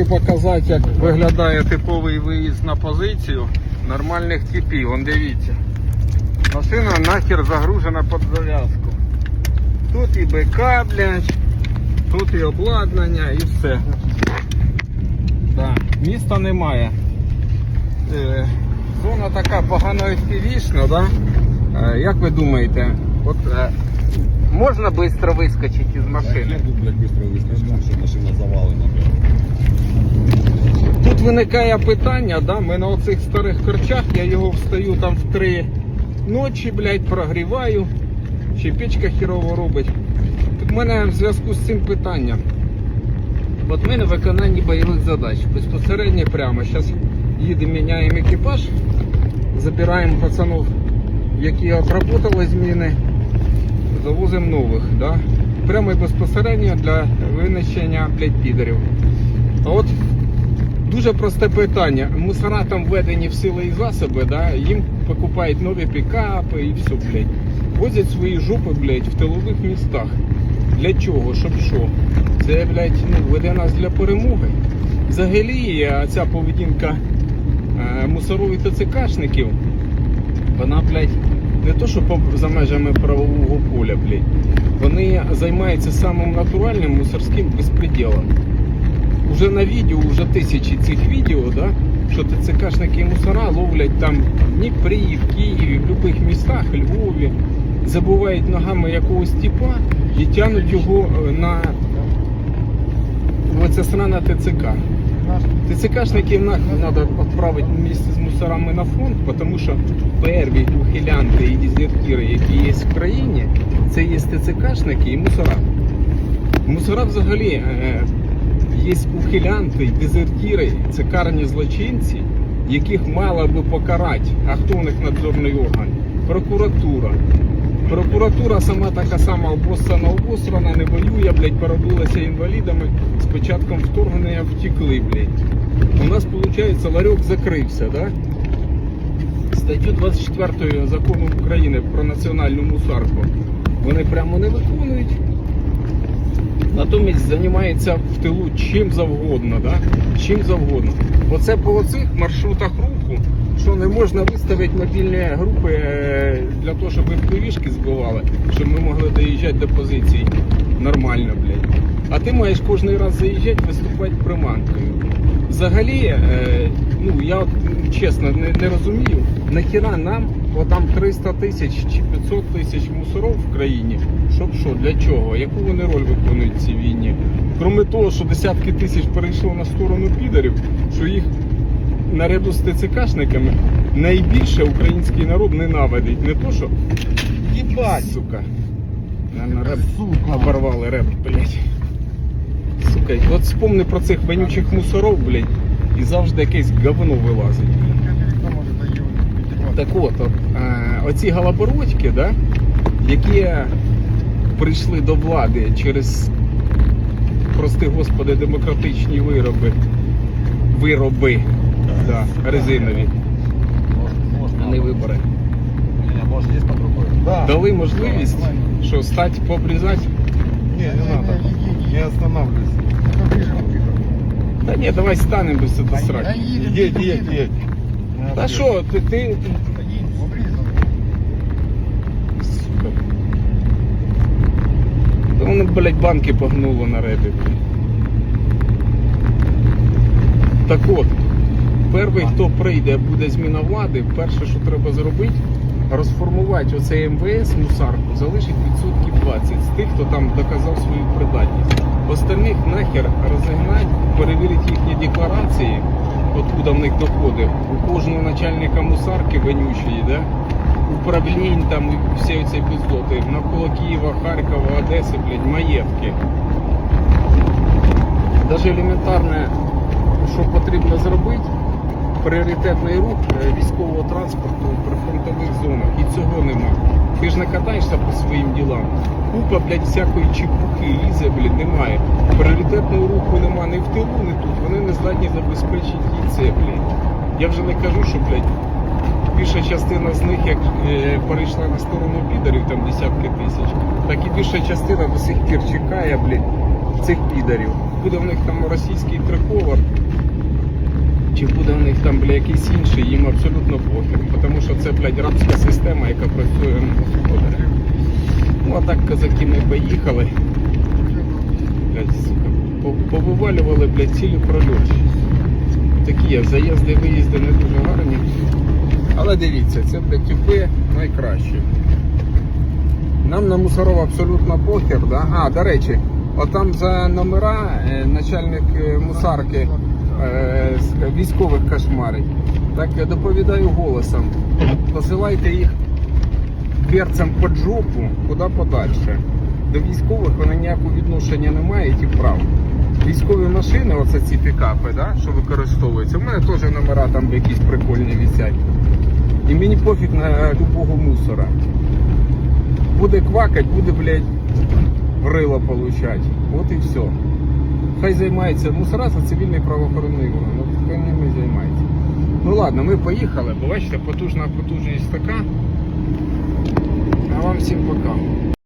Хочу показати, як виглядає типовий виїзд на позицію нормальних типів. Вон дивіться. Машина нахер загружена під зав'язку. Тут і БК, блядь, тут і обладнання і все. Да. Міста немає. Е, зона така погано FPV-шна, да? Е, як ви думаєте, от е, можна швидко вискочити із машини? Я тут, блядь, быстро выскочил, что машина завалена. Тут виникає питання, да? ми на оцих старих корчах, я його встаю там в три ночі, блядь, прогріваю, ще печка хірово робить. В мене в зв'язку з цим питання. От ми на виконанні бойових задач. Безпосередньо прямо. Зараз їдемо, міняємо екіпаж, забираємо пацанів, які отработали зміни, завозимо нових. Да? Прямо і безпосередньо для винищення блядь, підерів. А от Дуже просте питання. Мусора там введені в сили і засоби, да? їм покупають нові пікапи і все, блядь. Возять свої жопи, блядь, в тилових містах. Для чого? Щоб що? Це, блядь, ну, веде нас для перемоги. Взагалі, е, ця поведінка е, мусоров і ТЦКшників, вона, блядь, не то, що за межами правового поля, блядь. Вони займаються самим натуральним мусорським безпреділом уже на відео, вже тисячі цих відео, да, що ТЦКшники і мусора ловлять там в Дніпрі, в Києві, в будь-яких містах, Львові, забувають ногами якогось типа і тянуть його е, на оце сране ТЦК. ТЦКшників нахуй треба відправити місце з мусорами на фронт, тому що перві ухилянти і дезертири, які є в країні, це є ТЦКшники і мусора. Мусора взагалі е, є ухилянти, дезертири, це карні злочинці, яких мала би покарати. А хто у них надзорний орган? Прокуратура. Прокуратура сама така сама обоссана, обосрана, не воює, блядь, поробилася інвалідами. З початком вторгнення втекли, блядь. У нас, виходить, ларьок закрився, да? Статтю 24 закону України про національну мусарку вони прямо не виконують. Натомість займається в тилу чим завгодно, да? чим завгодно. Оце по оцих маршрутах руху, що не можна виставити мобільні групи е, для того, щоб впливішки збивали, щоб ми могли доїжджати до позицій нормально, блядь. А ти маєш кожен раз заїжджати, виступати приманкою. Взагалі, е, ну я чесно не, не розумію, нахіра нам отам 300 тисяч чи 500 тисяч мусоров в країні. Щоб що, для чого? Яку вони роль виконують в цій війні? Кроме того, що десятки тисяч перейшло на сторону підарів, що їх наряду з ТЦКшниками найбільше український народ ненавидить. Не то, що Ебать! сука. Наверно, реп Сука. оборвали реп, блядь. Сука, от спомни про цих вонючих мусоров, блядь, і завжди якесь говно вилазить. Так от, е, оці галабородьки, да, які прийшли до влади через, прости господи, демократичні вироби, вироби да, резинові, а не вибори. Дали можливість, що стать пообрізати. Не, не надо. Не останавливайся. Та ні, давай станемо без цього сраки. Едь, едь, едь. Та що, ти, ти. Та воно, блядь, банки погнуло на репі. Так от, перший, хто прийде, буде зміна влади, перше, що треба зробити, розформувати оцей МВС мусарку, залишить відсотків 20 з тих, хто там доказав свою придатність. Остальних нахер розігнать, перевірить їхні декларації, откуда в них доходи. У кожного начальника мусарки вонючої, да? управлінь там і всі ці бездоти. Навколо Києва, Харкова, Одеси, блядь, маєтки. Даже елементарне, що потрібно зробити, пріоритетний рух е, військового транспорту при фронтових зонах. І цього нема. Ти ж не по своїм ділам. Купа, блядь, всякої чепухи лізе, блядь, немає. Пріоритетного руху нема ні в тилу, ні тут. Вони не здатні забезпечити і це, блядь. Я вже не кажу, що, блядь, більша частина з них, як е, перейшла на сторону підарів, там десятки тисяч, так і більша частина до сих пір чекає, блядь, цих підарів. Буде в них там російський триколор, чи буде у них там бля, якийсь інший, їм абсолютно похер. Тому що це, блядь, рабська система, яка працює на господаря. Ну а так козаки ми поїхали. Блядь, сука, повивалювали, блядь, цілі прольоти. Такі є, заїзди, виїзди не дуже гарні. Але дивіться, це, блядь, тюпи найкраще. Нам на мусоров абсолютно похер, да? А, до речі, отам за номера е, начальник е, мусарки військових кошмарить. Так я доповідаю голосом. Посилайте їх перцем під жопу, куди подальше. До військових вони ніякого відношення не мають і прав. Військові машини, оце ці пікапи, да, що використовуються. У мене теж номера там якісь прикольні висять. І мені пофіг на любого мусора. Буде квакать, буде, блядь, рило получать. От і все. Хай займається мусора, це цивільний правоохоронний орган. Ну, хай ними займається. Ну ладно, ми поїхали, бо бачите, потужна потужність така. А вам всім пока.